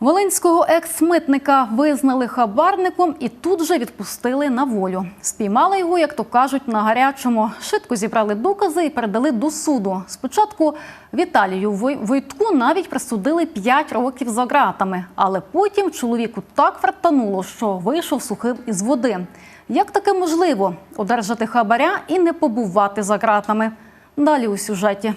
Волинського екс-митника визнали хабарником і тут же відпустили на волю. Спіймали його, як то кажуть, на гарячому. Швидко зібрали докази і передали до суду. Спочатку Віталію Войтку навіть присудили 5 років за ґратами, але потім чоловіку так фартануло, що вийшов сухим із води. Як таке можливо одержати хабаря і не побувати за ґратами? Далі у сюжеті.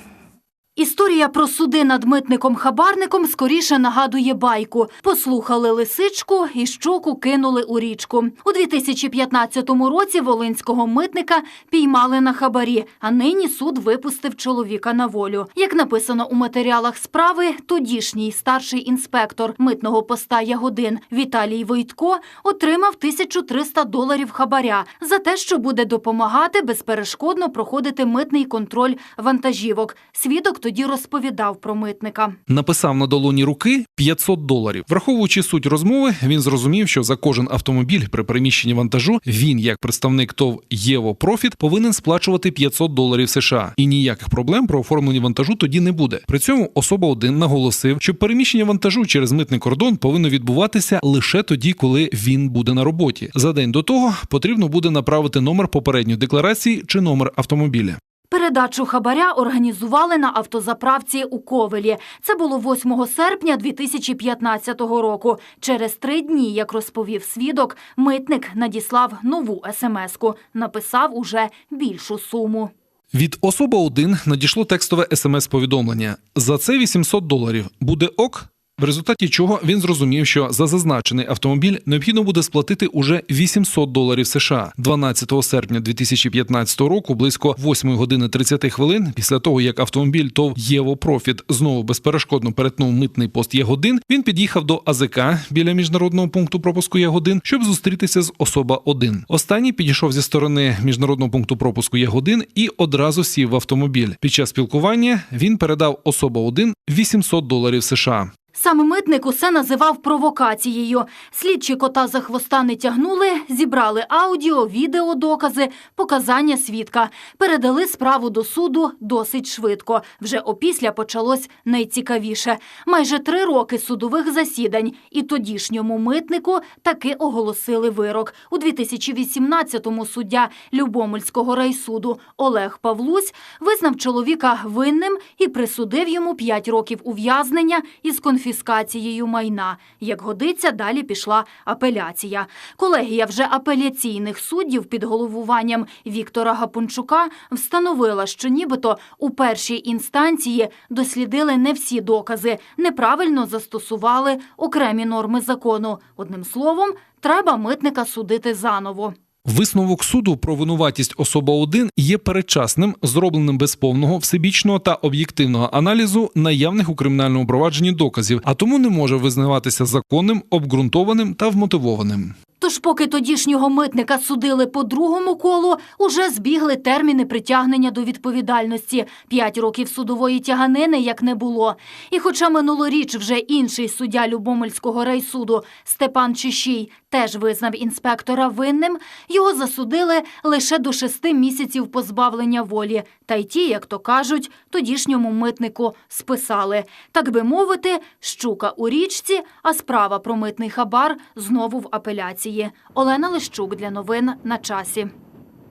Історія про суди над митником-хабарником скоріше нагадує байку. Послухали лисичку і щоку кинули у річку. У 2015 році волинського митника піймали на хабарі, а нині суд випустив чоловіка на волю. Як написано у матеріалах справи, тодішній старший інспектор митного поста Ягодин Віталій Войтко отримав 1300 доларів хабаря за те, що буде допомагати безперешкодно проходити митний контроль вантажівок. Свідок тоді розповідав про митника. Написав на долоні руки 500 доларів. Враховуючи суть розмови, він зрозумів, що за кожен автомобіль при переміщенні вантажу він, як представник ТОВ Єво Профіт, повинен сплачувати 500 доларів США. І ніяких проблем про оформлення вантажу тоді не буде. При цьому особа один наголосив, що переміщення вантажу через митний кордон повинно відбуватися лише тоді, коли він буде на роботі. За день до того потрібно буде направити номер попередньої декларації чи номер автомобіля. Передачу хабаря організували на автозаправці у Ковелі. Це було 8 серпня 2015 року. Через три дні, як розповів свідок, митник надіслав нову смс-ку. Написав уже більшу суму. Від особи 1 надійшло текстове смс-повідомлення. За це 800 доларів. Буде ок? В результаті чого він зрозумів, що за зазначений автомобіль необхідно буде сплатити уже 800 доларів США 12 серпня 2015 року, близько 8 години 30 хвилин. Після того як автомобіль ТОВ Єво Профіт знову безперешкодно перетнув митний пост Ягодин, він під'їхав до АЗК біля міжнародного пункту пропуску Ягодин, щоб зустрітися з особа 1 Останній підійшов зі сторони міжнародного пункту пропуску Ягодин і одразу сів в автомобіль. Під час спілкування він передав особа 1 800 доларів США. Сам митник усе називав провокацією. Слідчі кота за хвоста не тягнули, зібрали аудіо, відео, докази, показання свідка. Передали справу до суду досить швидко. Вже опісля почалось найцікавіше. Майже три роки судових засідань. І тодішньому митнику таки оголосили вирок. У 2018-му суддя Любомельського райсуду Олег Павлусь визнав чоловіка винним і присудив йому 5 років ув'язнення із конфіскацією майна. Як годиться, далі пішла апеляція. Колегія вже апеляційних суддів під головуванням Віктора Гапунчука встановила, що нібито у першій інстанції дослідили не всі докази, неправильно застосували окремі норми закону. Одним словом, треба митника судити заново. Висновок суду про винуватість особа 1 є передчасним, зробленим без повного, всебічного та об'єктивного аналізу наявних у кримінальному провадженні доказів, а тому не може визнаватися законним, обґрунтованим та вмотивованим. Тож, поки тодішнього митника судили по другому колу, уже збігли терміни притягнення до відповідальності. П'ять років судової тяганини як не було. І хоча минулоріч вже інший суддя Любомельського райсуду Степан Чищій теж визнав інспектора винним, його засудили лише до шести місяців позбавлення волі. Та й ті, як то кажуть, тодішньому митнику списали. Так би мовити, щука у річці, а справа про митний хабар знову в апеляції. Олена Лищук для новин на часі.